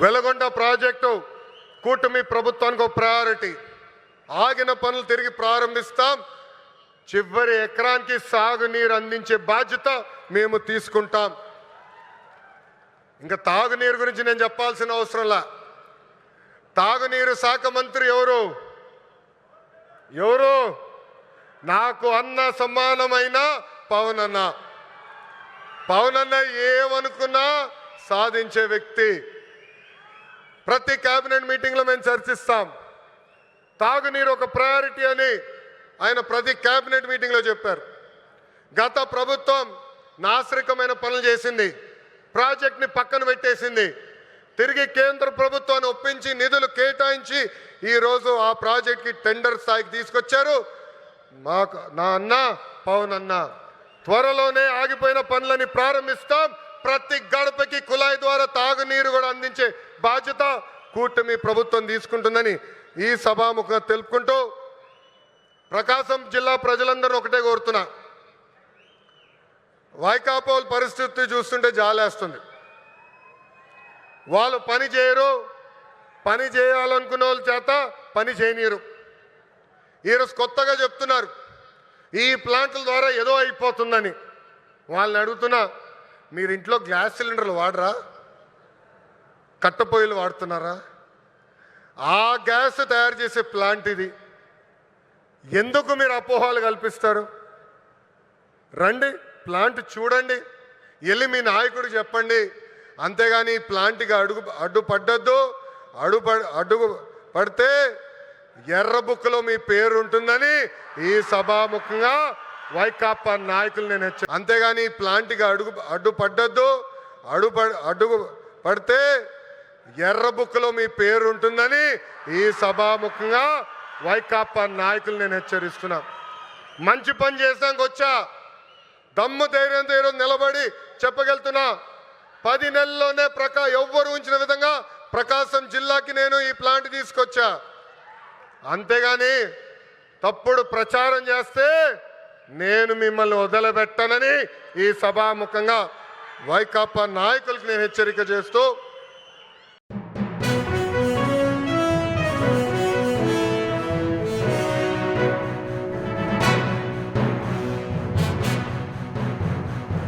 Veligonda project కూటమి ప్రభుత్వానికి ఒక ప్రయారిటీ ఆగిన పనులు తిరిగి ప్రారంభిస్తాం. చివరి ఎకరానికి సాగునీరు అందించే బాధ్యత మేము తీసుకుంటాం. ఇంకా తాగునీరు గురించి నేను చెప్పాల్సిన అవసరంలా తాగునీరు శాఖ మంత్రి ఎవరు? ఎవరు? నాకు అన్న సమానమైన పవన్ అన్న పవన్ ఏమనుకున్నా సాధించే వ్యక్తి. ప్రతి కేబినెట్ మీటింగ్లో మేము చర్చిస్తాం. తాగునీరు ఒక ప్రయారిటీ అని ఆయన ప్రతి కేబినెట్ మీటింగ్లో చెప్పారు. గత ప్రభుత్వం నాశరికమైన పనులు చేసింది. ప్రాజెక్ట్ని పక్కన పెట్టేసింది. తిరిగి కేంద్ర ప్రభుత్వాన్ని ఒప్పించి నిధులు కేటాయించి ఈరోజు ఆ ప్రాజెక్ట్కి టెండర్ స్థాయికి తీసుకొచ్చారు. మాకు నా అన్న పవన్ అన్న. త్వరలోనే ఆగిపోయిన పనులని ప్రారంభిస్తాం. ప్రతి గడపకి కుళాయి ద్వారా తాగునీరు కూడా అందించే బాధ్యత కూటమి ప్రభుత్వం తీసుకుంటుందని ఈ సభాముఖంగా తెలుపుకుంటూ ప్రకాశం జిల్లా ప్రజలందరూ ఒకటే కోరుతున్నా. వైకాపోల్ పరిస్థితి చూస్తుంటే జాలేస్తుంది. వాళ్ళు పని చేయరు పని చేయాలనుకున్న వాళ్ళ చేత పని చేయనీరు ఈరోజు కొత్తగా చెప్తున్నారు. ఈ ప్లాంట్ల ద్వారా ఏదో అయిపోతుందని. వాళ్ళని అడుగుతున్నా మీరు ఇంట్లో గ్యాస్ సిలిండర్లు వాడరా? కట్టెపొయ్యిలు వాడుతున్నారా? ఆ గ్యాస్ తయారు చేసే ప్లాంట్ ఇది. ఎందుకు మీరు అపోహాలు కల్పిస్తారు? రండి ప్లాంట్ చూడండి. వెళ్ళి మీ నాయకుడు చెప్పండి. అంతేగాని ఈ ప్లాంట్కి అడుగు అడ్డు పడ్డద్దు అడుగు అడ్డు పడితే ఎర్ర బుక్లో మీ పేరు ఉంటుందని ఈ సభాముఖంగా వైకాపా నాయకులు నేను హెచ్చరి అంతేగాని ఈ ప్లాంట్కి అడుగు అడ్డు పడ్డద్దు అడుగు పడితే ఎర్ర బుక్లో మీ పేరు ఉంటుందని ఈ సభాముఖంగా వైకాపా నాయకులు నేను హెచ్చరిస్తున్నా. మంచి పని చేసాక వచ్చా. దమ్ము ధైర్యంతో ఈరోజు నిలబడి చెప్పగలుగుతున్నా. పది నెలల్లోనే ప్రకా ఎవ్వరు ఉంచిన విధంగా ప్రకాశం జిల్లాకి నేను ఈ ప్లాంట్ తీసుకొచ్చా. అంతేగాని తప్పుడు ప్రచారం చేస్తే నేను మిమ్మల్ని వదిలిపెట్టనని ఈ సభాముఖంగా వైకాపా నాయకులకు నేను హెచ్చరిక చేస్తూ